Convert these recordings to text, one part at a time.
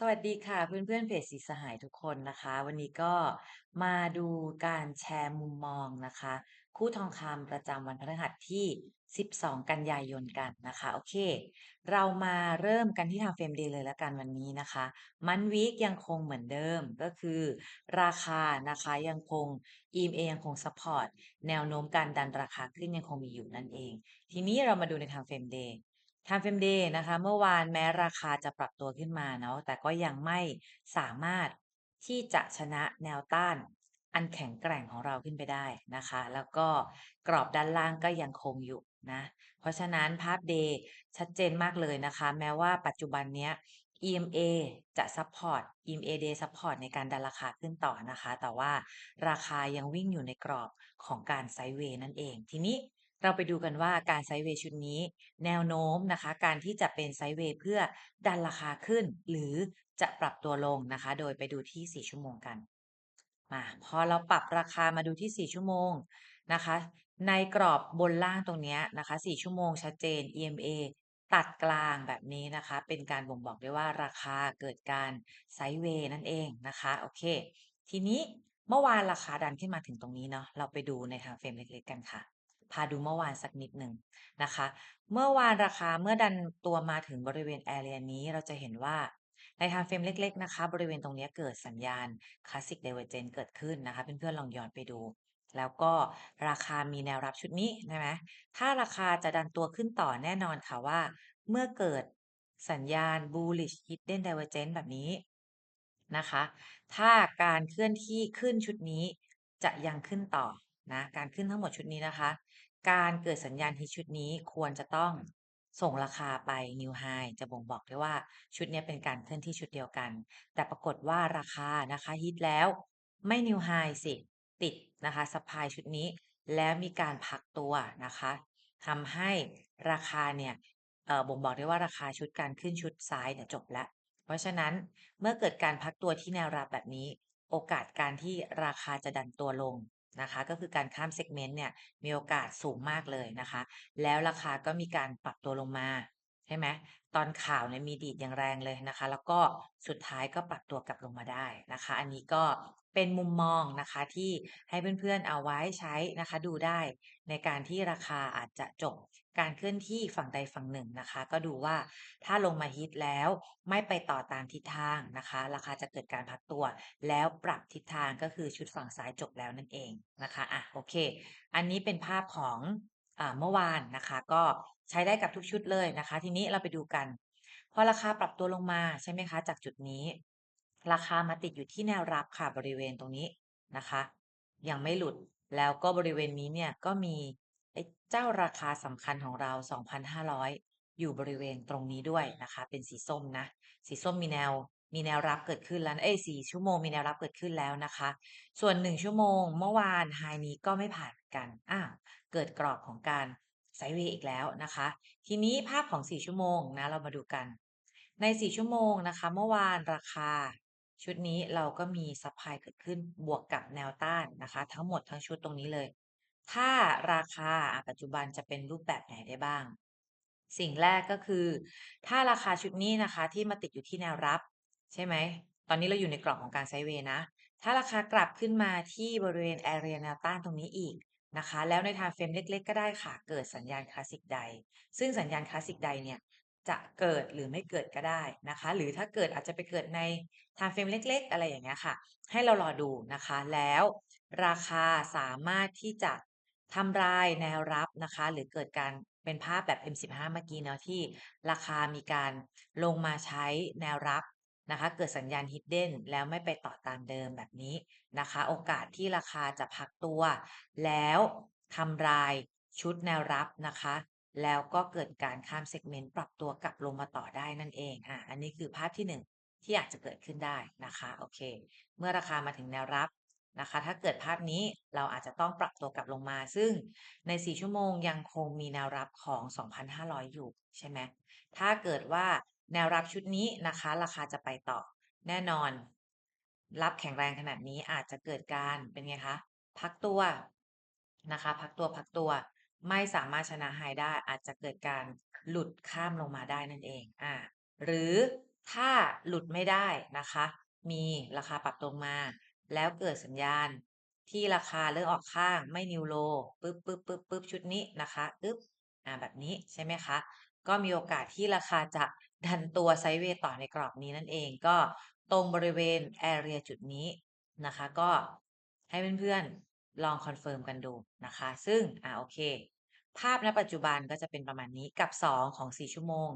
สวัสดีค่ะเพื่อนๆเพจสีสหายทุกคนนะคะ วันนี้ก็มาดูการแชร์มุมมองนะคะ คู่ทองคำประจำวันพฤหัสที่ 12 กันยายนกันนะคะ โอเค เรามาเริ่มกันที่ทางเฟรมเดย์เลยแล้วกันวันนี้นะคะ มันวีคยังคงเหมือนเดิมก็คือ ราคานะคะยังคง EMA ยังคงซัพพอร์ตแนวโน้มการดันราคาขึ้นยังคงมีอยู่นั่นเอง ทีนี้เรามาดูในทางเฟรมเดย์ ทางเฟมเดย์นะคะ เมื่อวานแม้ราคาจะปรับตัวขึ้นมาเนาะแต่ก็ยังไม่สามารถที่จะชนะแนวต้านอันแข็งแกร่งของเราขึ้นไปได้นะคะ แล้วก็กรอบด้านล่างก็ยังคงอยู่นะ เพราะฉะนั้นภาพเดย์ชัดเจนมากเลยนะคะ แม้ว่าปัจจุบันเนี้ย EMA จะซัพพอร์ต EMA Day ซัพพอร์ตในการดันราคาขึ้นต่อนะคะ แต่ว่าราคายังวิ่งอยู่ในกรอบของการไซด์เวย์นั่นเอง ทีนี้ เราไปดูกันว่าการไซด์เวย์ชุดนี้ แนวโน้มนะคะ การที่จะเป็นไซด์เวย์เพื่อดันราคาขึ้น หรือจะปรับตัวลงนะคะ โดยไปดูที่ 4 ชั่วโมงกันมาพอเราปรับราคามาดูที่ 4 ชั่วโมงนะคะ ในกรอบบนล่างตรงนี้นะคะ 4 ชั่วโมงชัดเจน EMA ตัดกลางแบบนี้นะคะ เป็นการบ่งบอกได้ว่าราคาเกิดการไซด์เวย์นั่นเองนะคะโอเค ทีนี้เมื่อวานราคาดันขึ้นมาถึงตรงนี้เนาะเราไปดูในทางเฟรมเล็กๆกันค่ะ พาดูเมื่อวานสักนิดหนึ่งนะคะ เมื่อวานราคาเมื่อดันตัวมาถึงบริเวณแอเรียนี้เราจะเห็นว่าในทางเฟรมเล็ก ๆ นะคะ บริเวณตรงนี้เกิดสัญญาณคลาสสิกเดเวอร์เจนเกิดขึ้นนะคะ เพื่อนๆลองย้อนไปดู แล้วก็ราคามีแนวรับชุดนี้ใช่ไหมถ้าราคาจะดันตัวขึ้นต่อแน่นอนค่ะว่า เมื่อเกิดสัญญาณ bullish hidden divergence แบบนี้นะคะ ถ้าการเคลื่อนที่ขึ้นชุดนี้จะยังขึ้นต่อนะ การขึ้นทั้งหมดชุดนี้นะคะ การเกิดสัญญาณฮิตชุดนี้ควรจะต้องส่งราคาไป New High จะบ่งบอกได้ว่าชุดนี้เป็นการเคลื่อนที่ชุดเดียวกัน แต่ปรากฏว่าราคานะคะฮิตแล้ว ไม่ New High สิ ติดนะคะสปายชุดนี้ แล้วมีการพักตัวนะคะทำให้ราคาเนี่ยบ่งบอกได้ว่าราคาชุดการขึ้นชุดซ้ายเนี่ยจบแล้ว เพราะฉะนั้นเมื่อเกิดการพักตัวที่แนวรับแบบนี้ โอกาสการที่ราคาจะดันตัวลง นะคะ ก็คือการข้ามเซกเมนต์เนี่ยมีโอกาสสูงมากเลยนะคะ แล้วราคาก็มีการปรับตัวลงมาใช่ไหมตอนข่าวเนี่ยมีดีดอย่างแรงเลยนะคะ แล้วก็สุดท้ายก็ปรับตัวกลับลงมาได้นะคะ อันนี้ก็ เป็นมุมมองนะคะที่ให้เพื่อนๆเอาไว้ใช้นะคะ ดูได้ในการที่ราคาอาจจะจบการเคลื่อนที่ฝั่งใดฝั่งหนึ่งนะคะ ก็ดูว่าถ้าลงมาฮิตแล้วไม่ไปต่อตามทิศทางนะคะ ราคาจะเกิดการพักตัว แล้วปรับทิศทางก็คือชุดฝั่งซ้ายจบแล้วนั่นเองนะคะอะโอเค อันนี้เป็นภาพของเมื่อวานนะคะ ก็ใช้ได้กับทุกชุดเลยนะคะ ทีนี้เราไปดูกันพอราคาปรับตัวลงมาใช่ไหมคะ จากจุดนี้ ราคามาติดอยู่ที่แนวรับค่ะบริเวณตรงนี้นะคะ ยังไม่หลุดแล้วก็บริเวณนี้เนี่ยก็มีเจ้าราคาสำคัญของเรา 2,500 อยู่บริเวณตรงนี้ด้วยนะคะ เป็นสีส้มนะ สีส้มมีแนวมีแนวรับเกิดขึ้นแล้วเอ้ยสี่ชั่วโมงมีแนวรับเกิดขึ้นแล้วนะคะ ส่วนหนึ่งชั่วโมงเมื่อวานไฮนี้ก็ไม่ผ่านกันอ้าเกิดกรอบของการไซด์เวย์อีกแล้วนะคะ ทีนี้ภาพของ 4 ชั่วโมงนะเรามาดูกัน ใน 4 ชั่วโมงนะคะ เมื่อวานราคา ชุดนี้เราก็มีซัพพลายเกิดขึ้นบวกกับแนวต้านนะคะ ทั้งหมดทั้งชุดตรงนี้เลย ถ้าราคาปัจจุบันจะเป็นรูปแบบไหนได้บ้าง สิ่งแรกก็คือ ถ้าราคาชุดนี้นะคะที่มาติดอยู่ที่แนวรับ ใช่ไหม ตอนนี้เราอยู่ในกรอบของการไซเวย์นะ ถ้าราคากลับขึ้นมาที่บริเวณแอเรียแนวต้านตรงนี้อีกนะคะ แล้วในทางเฟรมเล็ก ๆ ก็ได้ค่ะ เกิดสัญญาณคลาสสิกใด ซึ่งสัญญาณคลาสสิกใดเนี่ย จะเกิดหรือไม่เกิดก็ได้นะคะ หรือถ้าเกิดอาจจะไปเกิดในทางเฟรมเล็ก ๆ อะไรอย่างเงี้ยค่ะ ให้เรารอดูนะคะ แล้วราคาสามารถที่จะทำลายแนวรับนะคะ หรือเกิดการเป็นภาพแบบ M15 เมื่อกี้เนาะที่ราคามีการลงมาใช้แนวรับนะคะ เกิดสัญญาณ hidden แล้วไม่ไปต่อตามเดิมแบบนี้นะคะ โอกาสที่ราคาจะพักตัว แล้วทำลายชุดแนวรับนะคะ แล้วก็เกิดการข้ามเซกเมนต์ปรับตัวกลับลงมาต่อได้นั่นเอง อะ อันนี้คือภาพที่ 1 ที่อาจจะเกิดขึ้นได้นะคะ โอเค เมื่อราคามาถึงแนวรับนะคะ ถ้าเกิดภาพนี้เราอาจจะต้องปรับตัวกลับลงมา ซึ่งใน 4 ชั่วโมงยังคงมีแนวรับของ 2,500 อยู่ใช่ไหม ถ้าเกิดว่าแนวรับชุดนี้นะคะ ราคาจะไปต่อ แน่นอน รับแข็งแรงขนาดนี้อาจจะเกิดการเป็นไงคะ พักตัวนะคะ พักตัวพักตัว ไม่สามารถชนะไฮได้ อาจจะเกิดการหลุดข้ามลงมาได้นั่นเองอ่าหรือถ้าหลุดไม่ได้นะคะ มีราคาปรับตัวลงมา แล้วเกิดสัญญาณที่ราคาเริ่มออกข้างไม่ New Low ปึ๊บปึ๊บปึ๊บปึ๊บชุดนี้นะคะอึ๊บอ่าแบบนี้ใช่ไหมคะ ก็มีโอกาสที่ราคาจะดันตัวไซด์เวย์ต่อในกรอบนี้นั่นเองก็ตรงบริเวณ Area จุดนี้นะคะ ก็ให้เพื่อนๆ ลองคอนเฟิร์มกันดูนะคะ ซึ่งอ่าโอเค ภาพณปัจจุบันก็จะเป็นประมาณนี้กับ 2 ของ 4 ชั่วโมง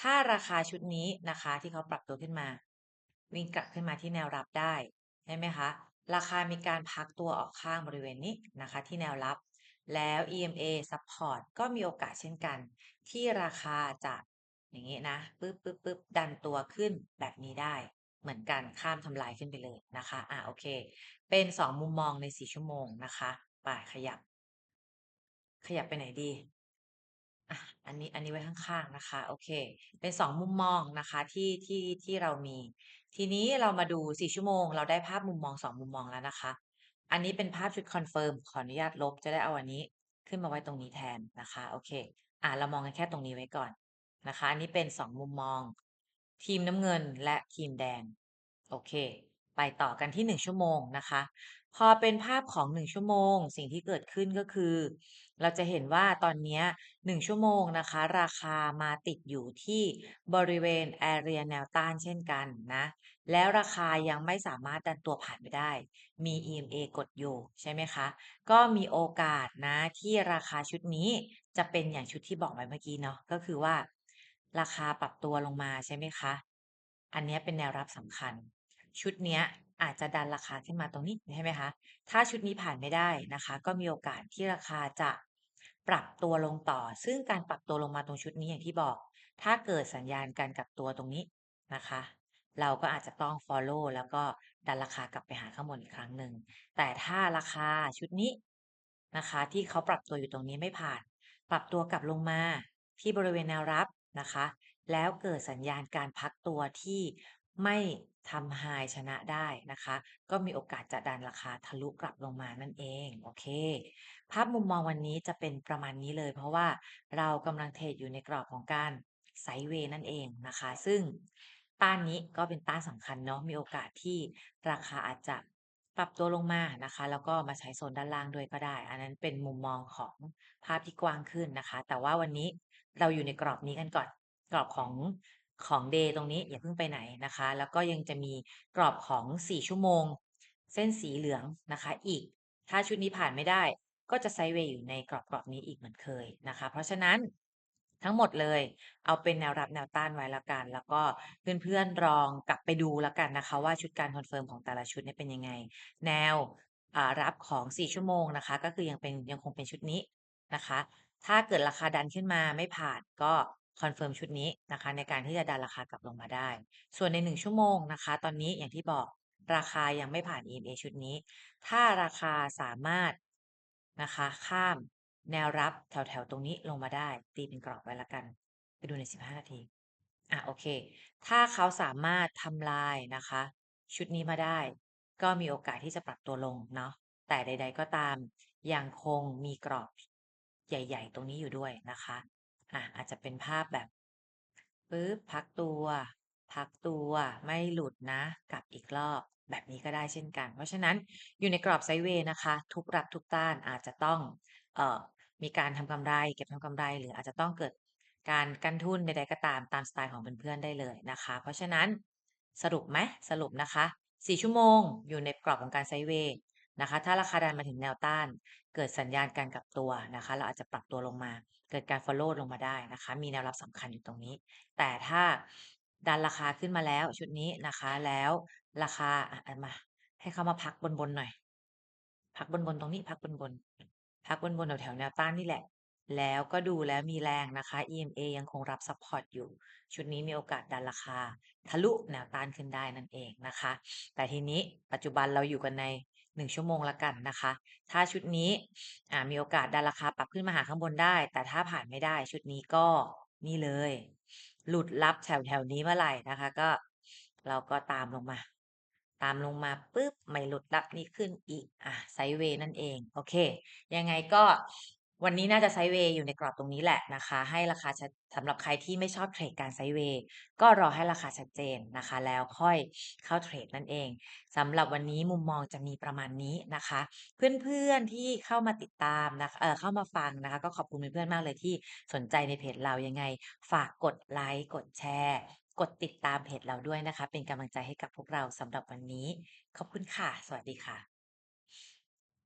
ถ้าราคาชุดนี้นะคะที่เขาปรับตัวขึ้นมา วิ่งกลับขึ้นมาที่แนวรับได้ใช่ไหมคะ ราคามีการพักตัวออกข้างบริเวณนี้นะคะ ที่แนวรับ แล้ว EMA support ก็มีโอกาสเช่นกัน ที่ราคาจะอย่างนี้นะปึ๊บปึ๊บปึ๊บดันตัวขึ้นแบบนี้ได้ เหมือนกันข้ามทำลายขึ้นไปเลยนะคะอ่าโอเค เป็น2มุมมองใน4ชั่วโมงนะคะไปขยับ ขยับไปไหนดีอะอันนี้อันนี้ไว้ข้างๆนะคะ โอเค เป็น2มุมมองนะคะที่ที่ที่เรามี ทีนี้เรามาดู4ชั่วโมง เราได้ภาพมุมมอง2มุมมองแล้วนะคะ อันนี้เป็นภาพชุดคอนเฟิร์มขออนุญาตลบจะได้เอาอันนี้ขึ้นมาไว้ตรงนี้แทนนะคะ โอเค อ่าเรามองกันแค่ตรงนี้ไว้ก่อนนะคะ อันนี้เป็น2มุมมอง ทีมน้ำเงินและทีมแดง โอเค ไปต่อกันที่ 1 ชั่วโมงนะคะ พอเป็นภาพของ 1 ชั่วโมง สิ่งที่เกิดขึ้นก็คือ เราจะเห็นว่าตอนนี้ 1 ชั่วโมงนะคะ ราคามาติดอยู่ที่บริเวณ Area แนวต้านเช่นกันนะ แล้วราคายังไม่สามารถดันตัวผ่านไปได้ มี EMA กดอยู่ใช่ไหมคะ ก็มีโอกาสนะที่ราคาชุดนี้จะเป็นอย่างชุดที่บอกไว้เมื่อกี้เนาะก็คือว่า ราคาปรับตัวลงมาใช่ไหมคะ อันนี้เป็นแนวรับสำคัญ ชุดเนี้ยอาจจะดันราคาขึ้นมาตรงนี้ใช่ไหมคะ ถ้าชุดนี้ผ่านไม่ได้นะคะ ก็มีโอกาสที่ราคาจะปรับตัวลงต่อ ซึ่งการปรับตัวลงมาตรงชุดนี้อย่างที่บอก ถ้าเกิดสัญญาณการกลับตัวตรงนี้นะคะ เราก็อาจจะต้อง follow แล้วก็ดันราคากลับไปหาข้างบนอีกครั้งหนึ่ง แต่ถ้าราคาชุดนี้นะคะ ที่เขาปรับตัวอยู่ตรงนี้ไม่ผ่าน ปรับตัวกลับลงมาที่บริเวณแนวรับ นะคะ แล้วเกิดสัญญาณการพักตัวที่ไม่ทำ High ชนะได้นะคะ ก็มีโอกาสจะดันราคาทะลุกลับลงมานั่นเอง โอเค ภาพมุมมองวันนี้จะเป็นประมาณนี้เลย เพราะว่าเรากำลังเทรดอยู่ในกรอบของการไซด์เวย์นั่นเองนะคะ ซึ่งต้านนี้ก็เป็นต้านสำคัญเนาะมีโอกาสที่ราคาอาจจะ ปรับตัวลงมานะคะ แล้วก็มาใช้โซนด้านล่างด้วยก็ได้ อันนั้นเป็นมุมมองของภาพที่กว้างขึ้นนะคะ แต่ว่าวันนี้เราอยู่ในกรอบนี้กันก่อน กรอบของของเดย์ตรงนี้อย่าเพิ่งไปไหนนะคะ แล้วก็ยังจะมีกรอบของ 4 ชั่วโมง เส้นสีเหลืองนะคะ อีก ถ้าชุดนี้ผ่านไม่ได้ ก็จะไซด์เวย์อยู่ในกรอบๆนี้อีกเหมือนเคยนะคะ เพราะฉะนั้น ทั้งหมดเลย เอาเป็นแนวรับแนวต้านไว้แล้วกัน แล้วก็เพื่อนๆลองกลับไปดูแล้วกันนะคะว่าชุดการคอนเฟิร์มของแต่ละชุดเนี่ยเป็นยังไง แนวอ่ารับของ 4 ชั่วโมงนะคะ ก็คือยังเป็นยังคงเป็นชุดนี้นะคะ ถ้าเกิดราคาดันขึ้นมาไม่ผ่านก็คอนเฟิร์มชุดนี้นะคะ ในการที่จะดันราคากลับลงมาได้ ส่วนใน 1 ชั่วโมงนะคะ ตอนนี้อย่างที่บอกราคายังไม่ผ่าน EMA ชุดนี้ ถ้าราคาสามารถนะคะ ข้าม แนวรับแถวๆ ตรงนี้ลงมาได้ ตีเป็นกรอบไว้ล้วกัน ไปดูใน 15 นาที อ่าโอเค ถ้าเขาสามารถทำลายนะคะ ชุดนี้มาได้ ก็มีโอกาสที่จะปรับตัวลงเนาะแต่ใด ๆ ก็ตาม ยังคงมีกรอบใหญ่ ๆ ตรงนี้อยู่ด้วยนะคะอ่าอาจจะเป็นภาพแบบปึ๊บพักตัว พักตัวไม่หลุดนะกลับอีกรอบแบบนี้ก็ได้เช่นกัน เพราะฉะนั้นอยู่ในกรอบไซด์เวย์นะคะ ทุกรับทุกต้านอาจจะต้องเอ่อ มีการทำกำไร เก็บทำกำไร หรืออาจจะต้องเกิดการกันทุนใดๆก็ตามตามสไตล์ของเพื่อนๆได้เลยนะคะ เพราะฉะนั้นสรุปไหมสรุปนะคะ 4 ชั่วโมงอยู่ในกรอบของการไซเวย์นะคะ ถ้าราคาดันมาถึงแนวต้าน เกิดสัญญาณการกลับตัวนะคะ เราอาจจะปรับตัวลงมา เกิดการ follow ลงมาได้นะคะ มีแนวรับสำคัญอยู่ตรงนี้ แต่ถ้าดันราคาขึ้นมาแล้วชุดนี้นะคะแล้วราคาอะอะมา ให้เขามาพักบนๆหน่อย พักบนๆตรงนี้พักบนๆ พักบนๆแถวๆแนวต้านนี่แหละ แล้วก็ดูแล้วมีแรงนะคะ EMA ยังคงรับซัปพอร์ตอยู่ ชุดนี้มีโอกาสดันราคา ทะลุแนวต้านขึ้นได้นั่นเองนะคะ แต่ทีนี้ปัจจุบันเราอยู่กันใน1ชั่วโมงล้วกันนะคะ ถ้าชุดนี้มีโอกาสดันราคาปรับขึ้นมาหาข้างบนได้ แต่ถ้าผ่านไม่ได้ชุดนี้ก็นี่เลย หลุดรับแถวๆนี้เมื่อไหร่นะคะ ก็เราก็ตามลงมา ตามลงมาปุ๊บไม่หลุดรับนี้ขึ้นอีก อ่าไซเวย์นั่นเอง โอเค ยังไงก็วันนี้น่าจะไซเวย์อยู่ในกรอบตรงนี้แหละนะคะ ให้ราคาชัดสำหรับใครที่ไม่ชอบเทรดการไซเวย์ก็รอให้ราคาชัดเจนนะคะ แล้วค่อยเข้าเทรดนั่นเองสำหรับวันนี้มุมมองจะมีประมาณนี้นะคะ เพื่อนๆที่เข้ามาติดตามนะเออเข้ามาฟังนะคะ ก็ขอบคุณเพื่อนๆมากเลยที่สนใจในเพจเรายังไง ฝากกดไลก์กดแชร์ กดติดตามเพจเราด้วยนะคะ เป็นกำลังใจให้กับพวกเราสำหรับวันนี้ ขอบคุณค่ะ สวัสดีค่ะ